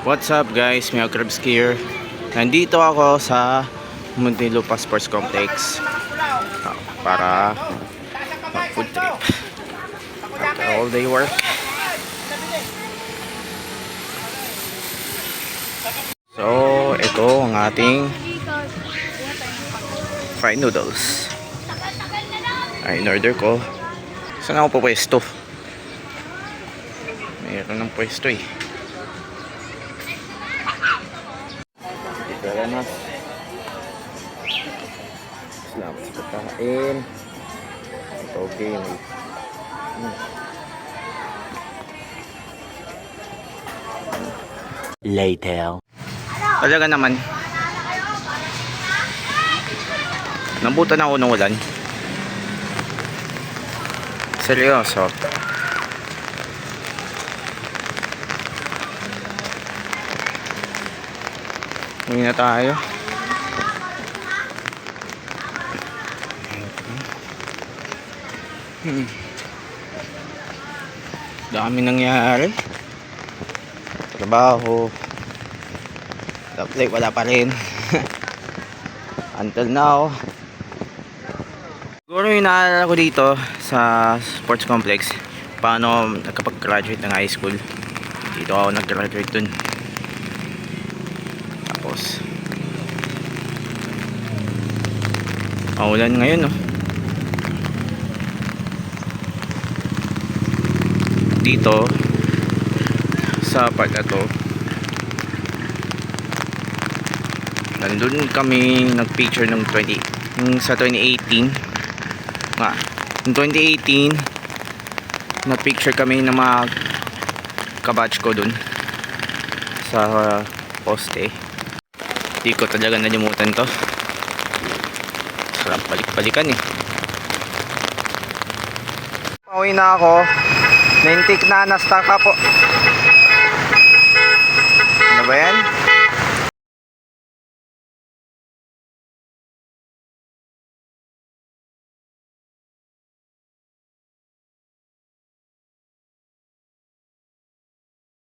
What's up guys, Mio Crabs here. Nandito ako sa Muntinlupa Sports Complex ah, para food trip. After all day work. So, ito ang ating fried noodles. Ay, in-order ko. Saan ako pupwesto? Mayroon ng pwesto eh. Pera na. Salamat sa pagkain. Ito okay. Hmm. Later. Talaga naman. Nambutan ako ng ulan. Seryoso. Uwi na tayo. Hmm. Dami nangyari. Trabaho. Apply, wala pa rin. Until now. Siguro yung naalala ko dito sa sports complex, paano nakapag-graduate ng high school. Dito ako nag-graduate dun. Tapos, maulan ngayon, no? Dito, sa part na to, nandun kami nag-picture nung 20 nung sa 2018 nga nung 2018 na-picture kami ng mga kabatch ko dun sa poste. Di ko talaga nalimutan to Parang balik-balikan eh. Pauwi na ako. Naintik na, na-stock ako. Ano ba yan?